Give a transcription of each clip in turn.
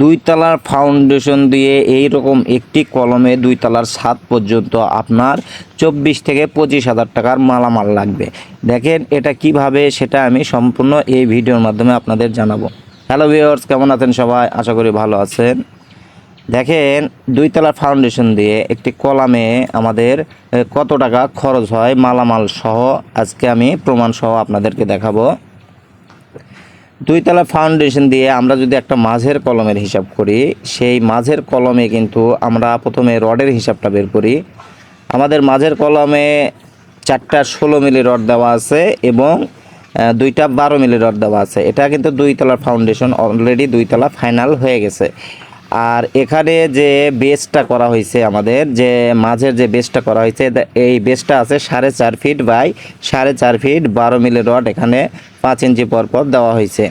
দুই তলার ফাউন্ডেশন দিয়ে এই রকম একটি কলমে দুই তলার ছাদ পর্যন্ত আপনার চব্বিশ থেকে পঁচিশ হাজার টাকার মালামাল লাগবে। দেখেন এটা কীভাবে সেটা আমি সম্পূর্ণ এই ভিডিওর মাধ্যমে আপনাদের জানাব। হ্যালো ভিউয়ার্স, কেমন আছেন সবাই? আশা করি ভালো আছেন। দেখেন দুই তলার ফাউন্ডেশন দিয়ে একটি কলামে আমাদের কত টাকা খরচ হয় মালামাল সহ? আজকে আমি প্রমাণ সহ আপনাদেরকে দেখাবো। দুইতলা ফাউন্ডেশন দিয়ে আমরা যদি একটা মাঝের কলমের হিসাব করি, সেই মাঝের কলমে কিন্তু আমরা প্রথমে রডের হিসাবটা বের করি। আমাদের মাঝের কলমে চারটা ষোলো মিলি রড দেওয়া আছে এবং দুইটা বারো মিলি রড দেওয়া আছে। এটা কিন্তু দুইতলার ফাউন্ডেশন অলরেডি দুইতলা ফাইনাল হয়ে গেছে। আর এখানে যে বেসটা করা হয়েছে আমাদের, যে মাঝের যে বেসটা করা হয়েছে এই বেসটা আছে সাড়ে চার ফিট বাই সাড়ে চার ফিট বারো মিলি রড এখানে পাঁচ ইঞ্চি পরপর দেওয়া হয়েছে।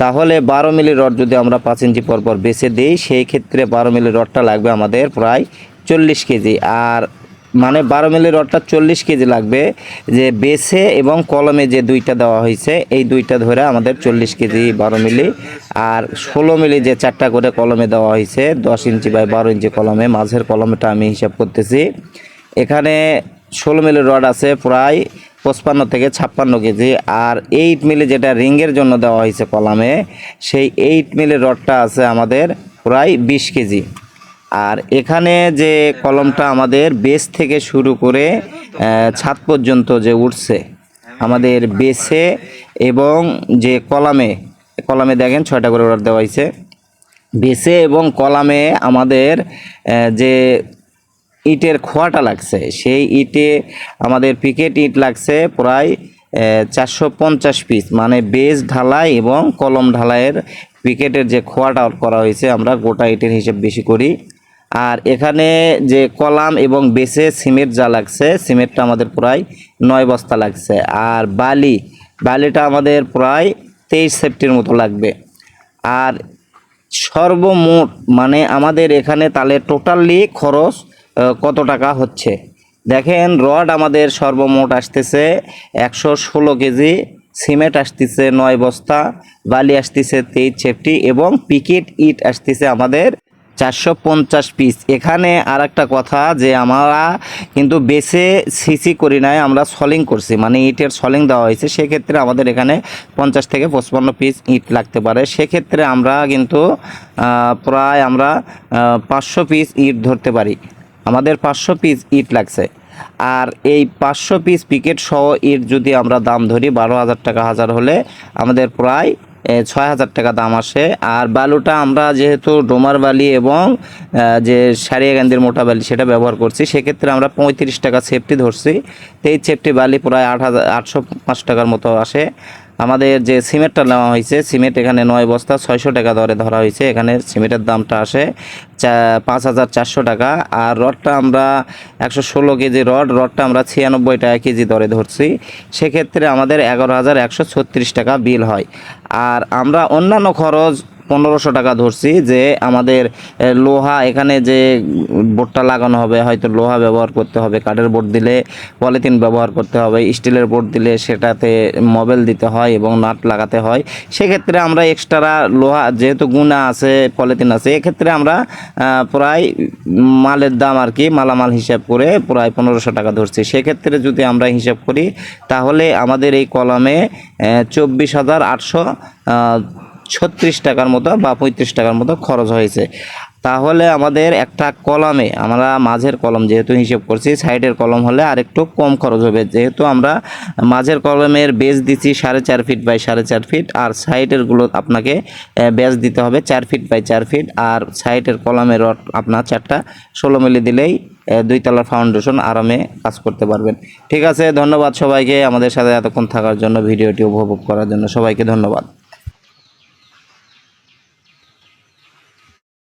তাহলে বারো মিলি রড যদি আমরা পাঁচ ইঞ্চি পরপর বেছে দিই, সেই ক্ষেত্রে বারো মিলি রডটা লাগবে আমাদের প্রায় চল্লিশ কেজি। আর মানে বারো মিলি রডটা চল্লিশ কেজি লাগবে। যে বেছে এবং কলমে যে দুইটা দেওয়া হয়েছে, এই দুইটা ধরে আমাদের চল্লিশ কেজি বারো মিলি। আর ষোলো মিলি যে চারটা করে কলমে দেওয়া হয়েছে, দশ ইঞ্চি বাই বারো ইঞ্চি কলমে, মাঝের কলমটা আমি হিসাব করতেছি। এখানে ষোলো মিলি রড আছে প্রায় পঁচপান্ন থেকে ছাপ্পান্ন কেজি। আর এইট মিলি যেটা রিংয়ের জন্য দেওয়া হয়েছে কলামে, সেই এইট মিলি রডটা আছে আমাদের প্রায় বিশ কেজি। আর এখানে যে কলমটা আমাদের বেস থেকে শুরু করে ছাদ পর্যন্ত যে উঠছে, আমাদের বেসে এবং যে কলামে কলামে দেখেন ছয়টা করে অর্ডার দেওয়া হয়েছে। বেসে এবং কলামে আমাদের যে ইটের খোয়াটা লাগছে, সেই ইটে আমাদের পিকেট ইট লাগছে প্রায় চারশো পঞ্চাশ পিস মানে বেস ঢালাই এবং কলম ঢালাইয়ের পিকেটের যে খোয়াটা করা হয়েছে, আমরা গোটা ইটের হিসেব বেশি করি। আর এখানে যে কলাম এবং বেসে সিমেন্ট যা লাগছে সিমেন্টটা আমাদের প্রায় নয় বস্তা লাগছে। আর বালি, বালিটা আমাদের প্রায় তেইশ সেফটির মতো লাগবে। আর সর্বমোট মানে আমাদের এখানে তাহলে টোটালি খরচ কত টাকা হচ্ছে? দেখেন, রড আমাদের সর্বমোট আসতেছে একশো ষোলো কেজি, সিমেন্ট আসতেছে নয় বস্তা, বালি আসতেছে তেইশ সেফটি এবং পিকেট ইট আসতেছে আমাদের চারশো পঞ্চাশ পিস এখানে আর একটা কথা যে আমরা কিন্তু বেসে সিসি করি নাই, আমরা সলিং করছি। মানে ইটের সলিং দেওয়া হয়েছে, সেক্ষেত্রে আমাদের এখানে পঞ্চাশ থেকে পঁচপান্ন পিস ইট লাগতে পারে। সেক্ষেত্রে আমরা কিন্তু প্রায় আমরা পাঁচশো পিস ইট ধরতে পারি। আমাদের পাঁচশো পিস ইট লাগছে। আর এই পাঁচশো পিস পিকেট সহ ইট যদি আমরা দাম ধরি, বারো হাজার টাকা হাজার হলে আমাদের প্রায় ছয় হাজার টাকা দাম আসে। আর বালুটা আমরা যেহেতু ডোমার বালি এবং যে সারিয়াগান্ধির মোটা বালি সেটা ব্যবহার করছি, সেক্ষেত্রে আমরা পঁয়ত্রিশ টাকা সেফটি ধরছি। তেইশ সেফটি বালি প্রায় আট হাজার, আটশো পাঁচ টাকার মতো আসে। আমাদের যে সিমেন্টটা নেওয়া হয়েছে, সিমেন্ট এখানে নয় বস্তা, ছয়শো টাকা দরে ধরা হয়েছে। এখানে সিমেন্টের দামটা আসে পাঁচ হাজার চারশো টাকা। আর রডটা আমরা একশো ষোলো কেজি রড, রডটা আমরা ছিয়ানব্বই টাকা কেজি দরে ধরছি। সেক্ষেত্রে আমাদের এগারো হাজার একশো ছত্রিশ টাকা বিল হয়। আর আমরা অন্যান্য খরচ পনেরোশো টাকা ধরছি যে আমাদের লোহা, এখানে যে বোর্ডটা লাগানো হবে, হয়তো লোহা ব্যবহার করতে হবে, কাঠের বোর্ড দিলে পলিথিন ব্যবহার করতে হবে, স্টিলের বোর্ড দিলে সেটাতে মোবাইল দিতে হয় এবং নাট লাগাতে হয়। সেক্ষেত্রে আমরা এক্সট্রা লোহা, যেহেতু গুণা আছে, পলিথিন আছে, এক্ষেত্রে আমরা প্রায় মালের দাম আর কি, মালামাল হিসাব করে প্রায় পনেরোশো টাকা ধরছি। সেক্ষেত্রে যদি আমরা হিসাব করি, তাহলে আমাদের এই কলমে চব্বিশ হাজার আটশো ছত্রিশ টাকার মতো বা পঁয়ত্রিশ টাকার মতো খরচ হয়েছে। তাহলে আমাদের একটা কলমে আমরা মাঝের কলম যেহেতু হিসেব করছি সাইডের কলম হলে আরেকটু কম খরচ হবে। যেহেতু আমরা মাঝের কলমের বেজ দিচ্ছি সাড়ে চার ফিট বাই সাড়ে চার ফিট আর সাইডেরগুলো আপনাকে বেজ দিতে হবে চার ফিট বাই চার ফিট আর সাইডের কলমের রড আপনার চারটা ষোলো মিলি দিলেই এ, দুই তলার ফাউন্ডেশন আরামে কাজ করতে পারবেন। ঠিক আছে ধন্যবাদ সবাইকে আমাদের সাথে এতক্ষণ থাকার জন্য ভিডিওটি উপভোগ করার জন্য সবাইকে ধন্যবাদ।